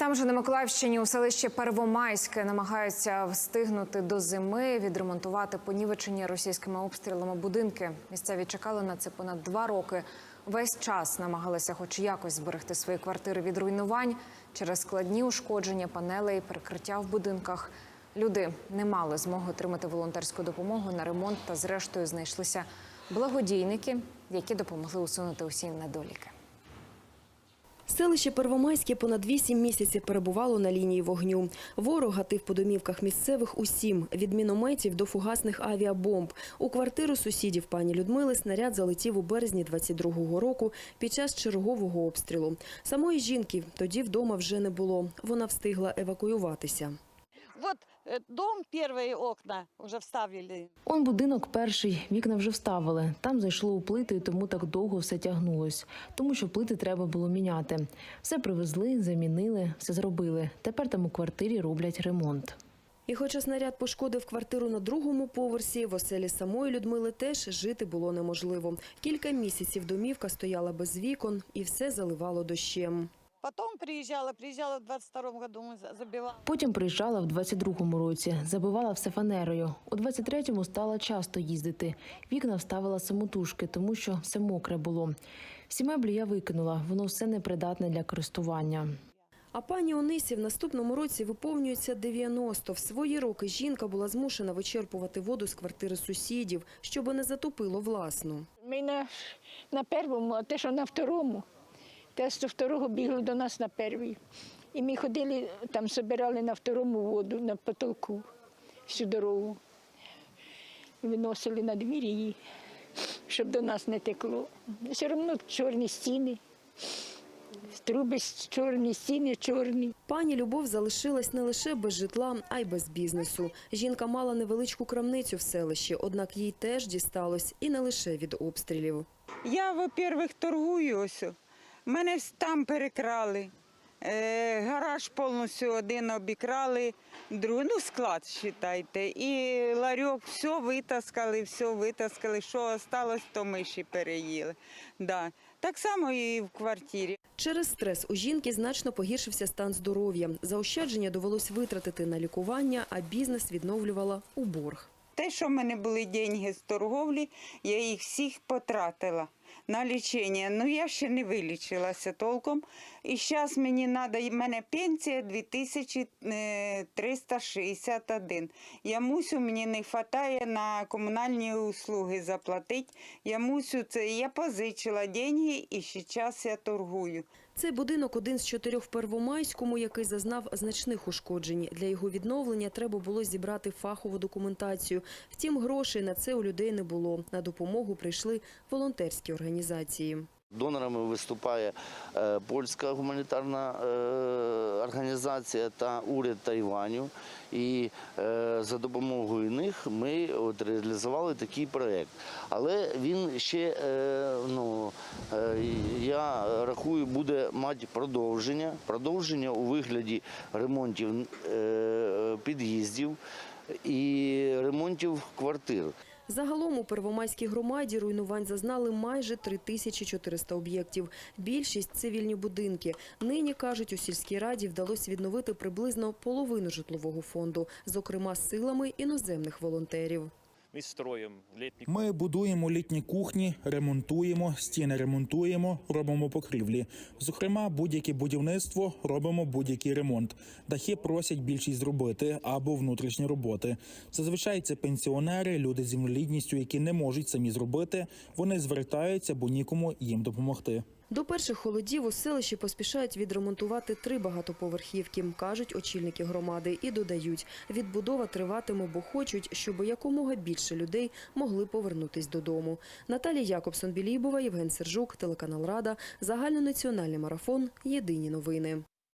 Там же на Миколаївщині у селищі Первомайське намагаються встигнути до зими відремонтувати понівечені російськими обстрілами будинки. Місцеві чекали на це понад два роки. Весь час намагалися, хоч якось зберегти свої квартири від руйнувань через складні ушкодження панелей, перекриття в будинках. Люди не мали змоги отримати волонтерську допомогу на ремонт та, зрештою, знайшлися благодійники, які допомогли усунути усі недоліки. Селище Первомайське понад вісім місяців перебувало на лінії вогню. Ворог гатив по домівках місцевих усім – від мінометів до фугасних авіабомб. У квартиру сусідів пані Людмили снаряд залетів у березні 22-го року під час чергового обстрілу. Самої жінки тоді вдома вже не було. Вона встигла евакуюватися. Вот э, дом, первые окна уже вставили. Он будинок перший, вікна вже вставили. Там зайшло у плити, і тому так довго все тягнулось. Тому що плити треба було міняти. Все привезли, замінили, все зробили. Тепер там у квартирі роблять ремонт. І хоча снаряд пошкодив квартиру на другому поверсі, в оселі самої Людмили теж жити було неможливо. Кілька місяців домівка стояла без вікон і все заливало дощем. Потом приезжала, приезжала в 22 году, за- забивали. Потім приїжджала в 22-му році, забивала все фанерою. У 23-му стала часто їздити. Вікна вставила самотужки, тому що все мокре було. Всі меблі я викинула, воно все непридатне для користування. А пані Онисі в наступному році виповнюється 90. В свої роки жінка була змушена вичерпувати воду з квартири сусідів, щоб не затопило власну. Ми на, на першому, а те, що на второму. Те, що второго бігли до нас на перший. І ми ходили, там збирали на второму воду, на потолку всю дорогу. І виносили на двір її, щоб до нас не текло. Все одно чорні стіни, труби чорні, стіни чорні. Пані Любов залишилась не лише без житла, а й без бізнесу. Жінка мала невеличку крамницю в селищі, однак їй теж дісталось і не лише від обстрілів. Я, во-первых, торгую ось. Мене там перекрали. Е, гараж повністю один обікрали, другий, ну склад вважайте. І ларьок все витаскали, все витаскали. Що осталось, то миші переїли. Да. Так само і в квартирі. Через стрес у жінки значно погіршився стан здоров'я. Заощадження довелось витратити на лікування, а бізнес відновлювала у борг. Те, що в мене були деньги з торговлі, я їх всіх потратила на лічення. Ну я ще не вилічилася толком. І зараз мені треба, в мене пенсія е, 2361. Я мусю, мені не вистачає на комунальні услуги заплатити. Я мусю це. Я позичила деньги і зараз я торгую. Цей будинок один з чотирьох в Первомайському, який зазнав значних ушкоджень. Для його відновлення треба було зібрати фахову документацію. Втім, грошей на це у людей не було. На допомогу прийшли волонтерські організації. Донорами виступає е, польська гуманітарна е, організація та уряд Тайваню. І е, за допомогою них ми от реалізували такий проєкт. Але він ще, ну, я рахую, буде мати продовження. Продовження у вигляді ремонтів під'їздів і ремонтів квартир. Загалом у Первомайській громаді руйнувань зазнали майже 3400 об'єктів. Більшість – цивільні будинки. Нині, кажуть, у сільській раді вдалося відновити приблизно половину житлового фонду, зокрема силами іноземних волонтерів. Мы строим летний Ми будуємо літні кухні, ремонтуємо, стіни ремонтуємо, робимо покрівлі. Зокрема, будь-яке будівництво робимо будь-який ремонт. Дахи просять більшість зробити або внутрішні роботи. Зазвичай це пенсіонери, люди з інвалідністю, які не можуть самі зробити. Вони звертаються, бо нікому їм допомогти. До перших холодів у селищі поспішають відремонтувати три багатоповерхівки, кажуть очільники громади, і додають, відбудова триватиме, бо хочуть, щоб якомога більше людей могли повернутись додому. Наталія Якобсон Білібова, Євген Сержук, телеканал Рада, загальнонаціональний марафон. Єдині новини.